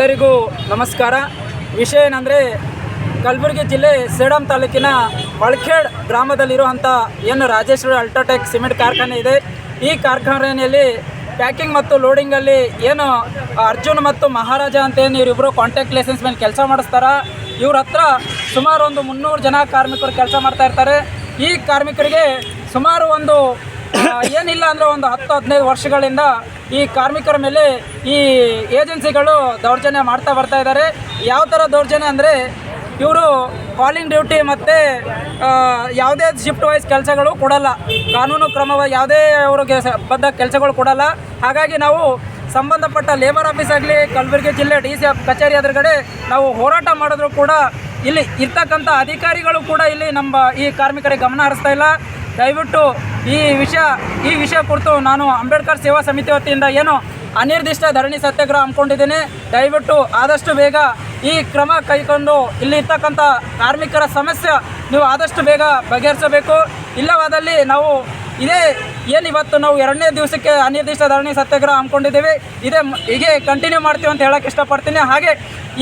ಎಲ್ಲರಿಗೂ ನಮಸ್ಕಾರ. ವಿಷಯ ಏನಂದರೆ, ಕಲಬುರಗಿ ಜಿಲ್ಲೆ ಸೇಡಂ ತಾಲೂಕಿನ ಒಳಖೇಡ್ ಗ್ರಾಮದಲ್ಲಿರುವಂಥ ಏನು ರಾಜೇಶ್ವರಿ ಅಲ್ಟ್ರಾಟೆಕ್ ಸಿಮೆಂಟ್ ಕಾರ್ಖಾನೆ ಇದೆ. ಈ ಕಾರ್ಖಾನೆಯಲ್ಲಿ ಪ್ಯಾಕಿಂಗ್ ಮತ್ತು ಲೋಡಿಂಗಲ್ಲಿ ಏನು ಅರ್ಜುನ್ ಮತ್ತು ಮಹಾರಾಜ ಅಂತ ಏನು ಇವರಿಬ್ಬರು ಕಾಂಟ್ಯಾಕ್ಟ್ ಲೈಸೆನ್ಸ್ ಮೇಲೆ ಕೆಲಸ ಮಾಡಿಸ್ತಾರ. ಇವ್ರ ಹತ್ರ ಸುಮಾರು ಒಂದು ಮುನ್ನೂರು ಜನ ಕಾರ್ಮಿಕರು ಕೆಲಸ ಮಾಡ್ತಾ ಇರ್ತಾರೆ. ಈ ಕಾರ್ಮಿಕರಿಗೆ ಸುಮಾರು ಒಂದು ಏನಿಲ್ಲ ಅಂದ್ರೆ ಒಂದು ಹತ್ತು ಹದಿನೈದು ವರ್ಷಗಳಿಂದ ಈ ಕಾರ್ಮಿಕರ ಮೇಲೆ ಈ ಏಜೆನ್ಸಿಗಳು ದೌರ್ಜನ್ಯ ಮಾಡ್ತಾ ಬರ್ತಾ ಇದ್ದಾರೆ. ಯಾವ ಥರ ದೌರ್ಜನ್ಯ ಅಂದರೆ ಇವರು ಕಾಲಿಂಗ್ ಡ್ಯೂಟಿ ಮತ್ತು ಯಾವುದೇ ಶಿಫ್ಟ್ ವೈಸ್ ಕೆಲಸಗಳು ಕೊಡಲ್ಲ. ಕಾನೂನು ಕ್ರಮವಾಗಿ ಯಾವುದೇ ಅವ್ರಿಗೆ ಬದ್ಧ ಕೆಲಸಗಳು ಕೊಡಲ್ಲ. ಹಾಗಾಗಿ ನಾವು ಸಂಬಂಧಪಟ್ಟ ಲೇಬರ್ ಆಫೀಸ್ ಆಗಲಿ, ಕಲಬುರಗಿ ಜಿಲ್ಲೆ ಡಿ ಸಿ ಕಚೇರಿ ಎದುರುಗಡೆ ನಾವು ಹೋರಾಟ ಮಾಡಿದ್ರು ಕೂಡ ಇಲ್ಲಿ ಇರ್ತಕ್ಕಂಥ ಅಧಿಕಾರಿಗಳು ಕೂಡ ಇಲ್ಲಿ ನಮ್ಮ ಈ ಕಾರ್ಮಿಕರಿಗೆ ಗಮನ ಹರಿಸ್ತಾ ಇಲ್ಲ. ದಯವಿಟ್ಟು ಈ ವಿಷಯ ಈ ವಿಷಯ ಕುರಿತು ನಾನು ಅಂಬೇಡ್ಕರ್ ಸೇವಾ ಸಮಿತಿ ವತಿಯಿಂದ ಏನು ಅನಿರ್ದಿಷ್ಟ ಧರಣಿ ಸತ್ಯಾಗ್ರಹ ಹಮ್ಮಿಕೊಂಡಿದ್ದೇನೆ. ದಯವಿಟ್ಟು ಆದಷ್ಟು ಬೇಗ ಈ ಕ್ರಮ ಕೈಗೊಂಡು ಇಲ್ಲಿ ಇರ್ತಕ್ಕಂಥ ಕಾರ್ಮಿಕರ ಸಮಸ್ಯೆ ನೀವು ಆದಷ್ಟು ಬೇಗ ಬಗೆಹರಿಸಬೇಕು. ಇಲ್ಲವಾದಲ್ಲಿ ನಾವು ಇದೇ ಏನು ಇವತ್ತು ನಾವು ಎರಡನೇ ದಿವಸಕ್ಕೆ ಅನಿರ್ದಿಷ್ಟ ಧರಣಿ ಸತ್ಯಾಗ್ರಹ ಹಮ್ಮಿಕೊಂಡಿದ್ದೇವೆ. ಇದೇ ಹೀಗೆ ಕಂಟಿನ್ಯೂ ಮಾಡ್ತೀವಿ ಅಂತ ಹೇಳಕ್ಕೆ ಇಷ್ಟಪಡ್ತೀನಿ. ಹಾಗೆ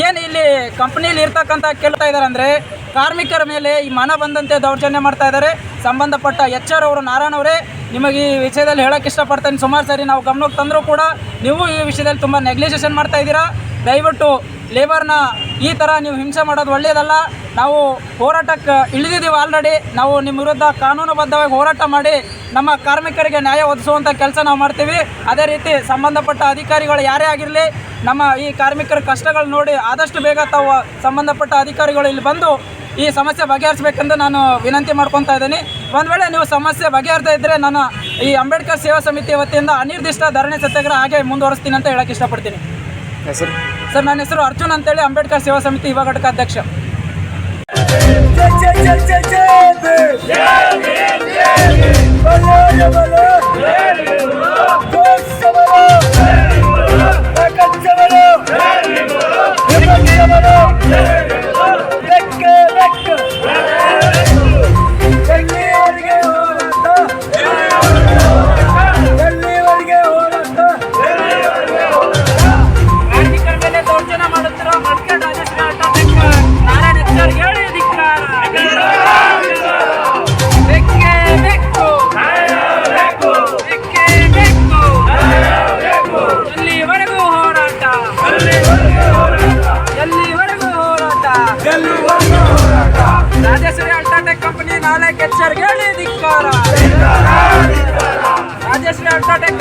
ಏನು ಇಲ್ಲಿ ಕಂಪ್ನಿಲಿ ಇರ್ತಕ್ಕಂಥ ಕೇಳ್ತಾ ಇದ್ದಾರೆ ಅಂದರೆ ಕಾರ್ಮಿಕರ ಮೇಲೆ ಈ ಮನ ಬಂದಂತೆ ದೌರ್ಜನ್ಯ ಮಾಡ್ತಾ ಇದ್ದಾರೆ ಸಂಬಂಧಪಟ್ಟ ಎಚ್ ಆರ್ ಅವರು, ನಾರಾಯಣ ಅವರೇ, ನಿಮಗೆ ಈ ವಿಷಯದಲ್ಲಿ ಹೇಳಕ್ಕೆ ಇಷ್ಟಪಡ್ತೇನೆ. ಸುಮಾರು ಸರಿ ನಾವು ಗಮನಕ್ಕೆ ತಂದರೂ ಕೂಡ ನೀವು ಈ ವಿಷಯದಲ್ಲಿ ತುಂಬ ನೆಗ್ಲಿಜೇಷನ್ ಮಾಡ್ತಾ ಇದ್ದೀರಾ. ದಯವಿಟ್ಟು ಲೇಬರ್ನ ಈ ಥರ ನೀವು ಹಿಂಸೆ ಮಾಡೋದು ಒಳ್ಳೆಯದಲ್ಲ. ನಾವು ಹೋರಾಟಕ್ಕೆ ಇಳಿದಿದ್ದೀವಿ ಆಲ್ರೆಡಿ ನಾವು ನಿಮ್ಮ ವಿರುದ್ಧ ಕಾನೂನುಬದ್ಧವಾಗಿ ಹೋರಾಟ ಮಾಡಿ ನಮ್ಮ ಕಾರ್ಮಿಕರಿಗೆ ನ್ಯಾಯ ಒದಿಸುವಂಥ ಕೆಲಸ ನಾವು ಮಾಡ್ತೀವಿ. ಅದೇ ರೀತಿ ಸಂಬಂಧಪಟ್ಟ ಅಧಿಕಾರಿಗಳು ಯಾರೇ ಆಗಿರಲಿ, ನಮ್ಮ ಈ ಕಾರ್ಮಿಕರ ಕಷ್ಟಗಳು ನೋಡಿ ಆದಷ್ಟು ಬೇಗ ತಾವು ಸಂಬಂಧಪಟ್ಟ ಅಧಿಕಾರಿಗಳು ಇಲ್ಲಿ ಬಂದು ಈ ಸಮಸ್ಯೆ ಬಗೆಹರಿಸಬೇಕೆಂದು ನಾನು ವಿನಂತಿ ಮಾಡ್ಕೊತಾ ಇದ್ದೀನಿ. ಒಂದು ವೇಳೆ ನೀವು ಸಮಸ್ಯೆ ಬಗೆಹರಿಸದೇ ಇದ್ದರೆ ನಾನು ಈ ಅಂಬೇಡ್ಕರ್ ಸೇವಾ ಸಮಿತಿ ವತಿಯಿಂದ ಅನಿರ್ದಿಷ್ಟ ಧರಣಿ ಸತ್ಯಾಗ್ರಹ ಹಾಗೆ ಮುಂದುವರಿಸ್ತೀನಿ ಅಂತ ಹೇಳಕ್ಕೆ ಇಷ್ಟಪಡ್ತೀನಿ. ಸರ್ ನನ್ನ ಹೆಸರು ಅರ್ಜುನ್ ಅಂತೇಳಿ ಅಂಬೇಡ್ಕರ್ ಸೇವಾ ಸಮಿತಿ ಯುವ ಘಟಕ ಅಧ್ಯಕ್ಷ. ರಾಜೇಶ್ವರಿ ಅಲ್ಟ್ರಾಟೆಕ್ ಕಂಪನಿ ನಾಳೆ ಹೆಚ್ಆರ್ ಹೇಳಿ ಧಿಕ್ಕಾರ ರಾಜೇಶ್ವರಿ ಅಲ್ಟ್ರಾಟೆಕ್